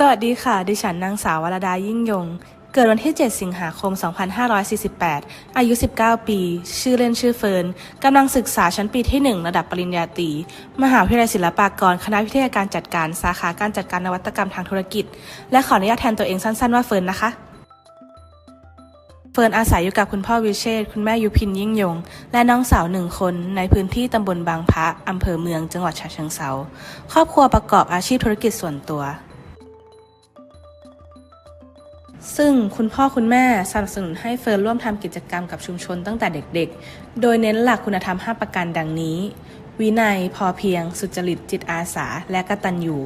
สวัสดีค่ะ ดิฉันนางสาววรดายิ่งยง เกิดวันที่ 7 สิงหาคม 2548 อายุ 19 ปี ชื่อเล่นชื่อเฟิร์น กำลังศึกษาชั้นปีที่ 1 ระดับปริญญาตรี มหาวิทยาลัยศิลปากร คณะวิทยาการจัดการ สาขาการจัดการนวัตกรรมทางธุรกิจ และขออนุญาตแทนตัวเองสั้นๆว่าเฟิร์นนะคะ เฟิร์นอาศัยอยู่กับคุณพ่อวิเชษคุณแม่ยุพินยิ่งยง และน้องสาวหนึ่งคนในพื้นที่ตำบลบางพระอำเภอเมือง จังหวัดฉะเชิงเทราครอบครัวประกอบอาชีพธุรกิจส่วนตัว ซึ่งคุณพ่อคุณแม่สนับสนุนให้เฟิร์นร่วมทำกิจกรรมกับชุมชนตั้งแต่เด็กๆ โดยเน้นหลักคุณธรรม 5 ประการดังนี้ วินัย พอเพียง สุจริตจิตอาสา และกตัญญู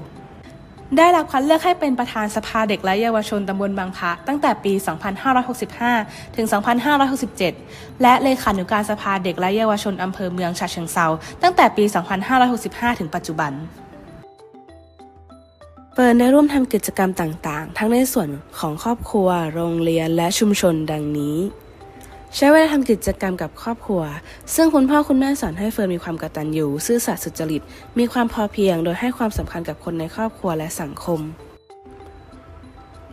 ได้รับคัดเลือกให้เป็นประธานสภาเด็กและเยาวชนตำบลบางพระตั้งแต่ปี 2565 ถึง 2567 และเลขานุการสภาเด็กและเยาวชนอำเภอเมืองฉะเชิงเซาตั้งแต่ปี 2565 ถึงปัจจุบัน เฟิร์นได้ร่วมทำกิจกรรมต่างๆ ทั้งในส่วนของครอบครัว โรงเรียนและชุมชนดังนี้ ใช้เวลาทำกิจกรรมกับครอบครัว ซึ่งคุณพ่อคุณแม่สอนให้เฟิร์นมีความกตัญญูซื่อสัตย์สุจริต มีความพอเพียง โดยให้ความสำคัญกับคนในครอบครัวและสังคม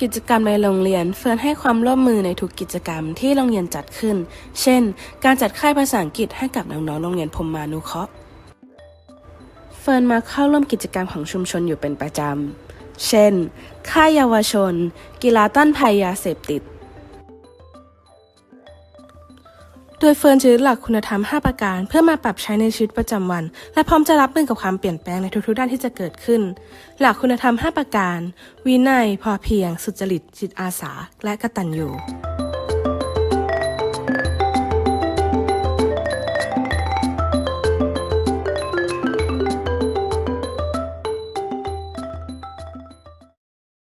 กิจกรรมในโรงเรียนเฟิร์นให้ความร่วมมือในทุกกิจกรรมที่โรงเรียนจัดขึ้น เช่น การจัดค่ายภาษาอังกฤษให้กับน้องๆโรงเรียนพรมมานุเคราะห์ เฟิร์นมาเข้าร่วมกิจกรรมของชุมชนอยู่เป็นประจำ เช่น ค่ายเยาวชน กีฬาต้านภัยยาเสพติด โดยเฟิร์นจะยึดหลักคุณธรรม 5 ประการ เพื่อมาปรับใช้ในชีวิตประจำวัน และพร้อมจะรับมือกับความเปลี่ยนแปลงในทุกๆด้านที่จะเกิดขึ้น หลักคุณธรรม 5 ประการ วินัย พอเพียง สุจริต จิตอาสา และกตัญญู